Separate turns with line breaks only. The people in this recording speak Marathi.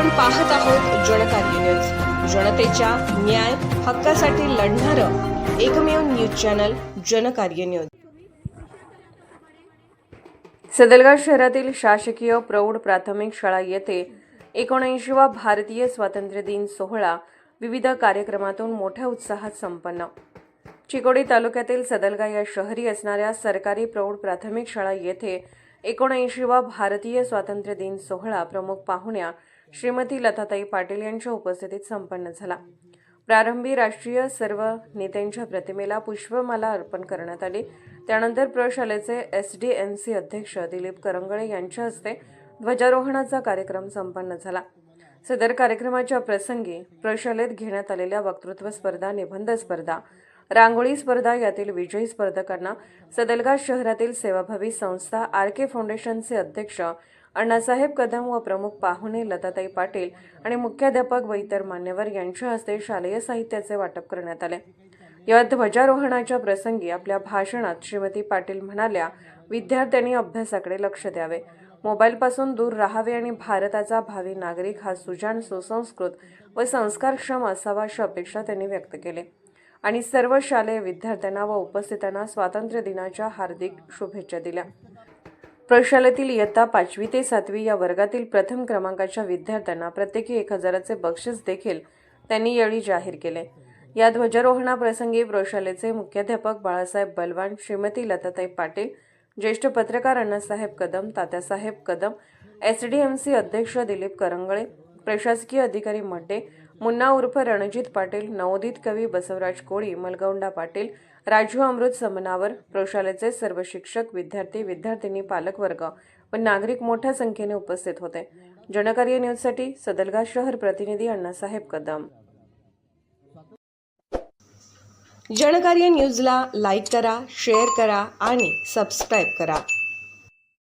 आपण पाहत आहोत जनकार्य न्यूज जनतेच्या न्याय हक्कासाठी लढणारं एकमेव news channel Janakarya news Sadalga शहरातील शासकीय प्रौढ प्राथमिक शाळा येथे एकोणऐंशीवा भारतीय स्वातंत्र्य दिन सोहळा विविध कार्यक्रमातून मोठ्या उत्साहात संपन्न. चिकोडी तालुक्यातील सदलगा या शहरी असणाऱ्या सरकारी प्रौढ प्राथमिक शाळा येथे एकोणऐंशीवा भारतीय स्वातंत्र्य दिन सोहळा प्रमुख पाहुण्या श्रीमती लताताई पाटील यांच्या उपस्थितीत संपन्न झाला. प्रारंभी राष्ट्रीय सर्व नेत्यांच्या प्रतिमेला पुष्पमाला अर्पण करण्यात आली. त्यानंतर प्रशालेचे एस डी एन सी अध्यक्ष दिलीप करंगळे यांच्या हस्ते ध्वजारोहणाचा कार्यक्रम संपन्न झाला. सदर कार्यक्रमाच्या प्रसंगी प्रशालेत घेण्यात आलेल्या वक्तृत्व स्पर्धा निबंध स्पर्धा रांगोळी स्पर्धा यातील विजयी स्पर्धकांना सदलगा शहरातील सेवाभावी संस्था आर के फाउंडेशनचे अध्यक्ष अण्णासाहेब कदम व प्रमुख पाहुणे लताताई पाटील आणि मुख्याध्यापक व इतर मान्यवर यांच्या हस्ते शालेय साहित्याचे वाटप करण्यात आले. या ध्वजारोहणाच्या प्रसंगी आपल्या भाषणात श्रीमती पाटील म्हणाल्या विद्यार्थ्यांनी अभ्यासाकडे लक्ष द्यावे. मोबाईलपासून दूर राहावे आणि भारताचा भावी नागरिक हा सुजाण सुसंस्कृत व संस्कारक्षम असावा अशी अपेक्षा त्यांनी व्यक्त केली. आणि सर्व शालेय विद्यार्थ्यांना व उपस्थितांना स्वातंत्र्य दिनाच्या हार्दिक शुभेच्छा दिल्या. प्रयोगशाळेतील इयत्ता पाचवी ते सातवी या वर्गातील प्रथम क्रमांकाच्या विद्यार्थ्यांना प्रत्येकी एक हजाराचे बक्षीस देखील त्यांनी यावेळी जाहीर केले. या ध्वजारोहणाप्रसंगी प्रशालेचे मुख्याध्यापक बाळासाहेब बलवान श्रीमती लताताई पाटील ज्येष्ठ पत्रकार Annasaheb Kadam Tatyasaheb Kadam S D M C अध्यक्ष दिलीप करंगळे प्रशासकीय अधिकारी मड्डे मुन्ना उर्फ रणजित पाटील नवोदित कवी बसवराज कोळी मलगौंडा पाटील राजू अमृत समनावर प्रौशालेचे सर्व शिक्षक विद्यार्थी विद्यार्थिनी पालकवर्ग व नागरिक मोठ्या संख्येने उपस्थित होते. जनकार्य न्यूजसाठी सदलगा शहर प्रतिनिधी अण्णासाहेब कदम. जनकार्य न्यूजला लाईक करा शेअर करा आणि सबस्क्राईब करा.